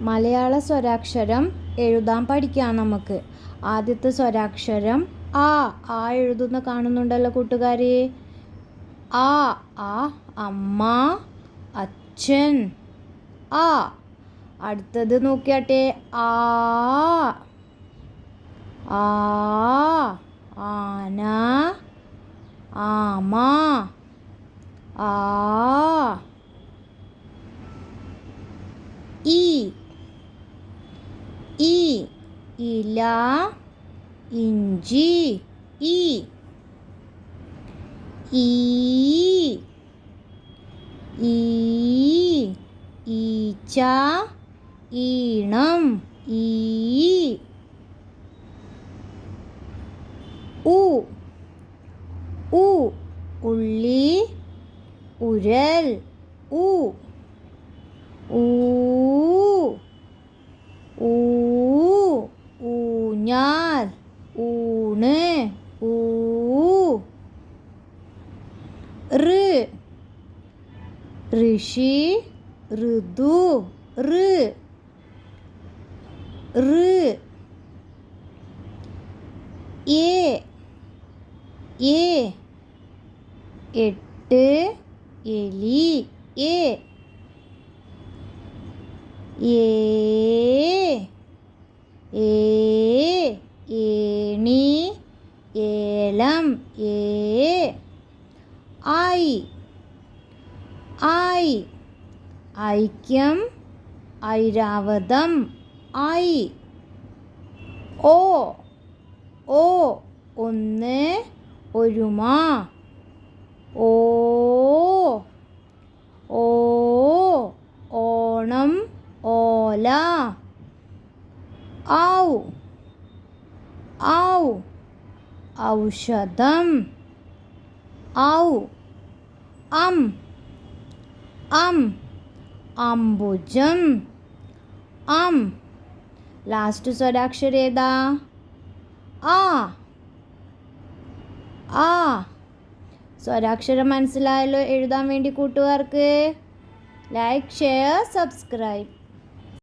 മലയാള സ്വരാക്ഷരം എഴുതാൻ പഠിക്കാം നമുക്ക്. ആദ്യത്തെ സ്വരാക്ഷരം ആ ആ എഴുതുന്ന കാണുന്നുണ്ടല്ലോ കൂട്ടുകാരെ. ആ ആ അമ്മ അച്ഛൻ ആ. അടുത്തത് നോക്കിയാട്ടെ. ആ ആ ആന ആമ ആ. ഈ ഈ ഇല ഇഞ്ചി ഇ. ഈ ഈച്ച ഈണം ഈ. ഉ ഉ ഉള്ളി ഉരൽ ഉ. ഊ ரிஷி ருது ரு ரு ஏ ஏ எட்டு எலி ஏ ஏ ஏ ஏணி ஏலம் ஏ ஐ ഐ. ഐക്യം ഐരാവതം ഐ. ഓ. ഓ. ഒന്ന് ഒരുമ ഓ. ഓ. ഓണം ഓല. ഔ. ഔ. ഔഷധം. ഔ. അം. അം അംബുജം അം ലാസ്റ്റ് സ്വരാക്ഷരം ഏതാ ആ ആ സ്വരാക്ഷരം മനസ്സിലായല്ലോ എഴുതാൻ വേണ്ടി കൂട്ടുകാർക്ക് ലൈക്ക് ഷെയർ സബ്സ്ക്രൈബ്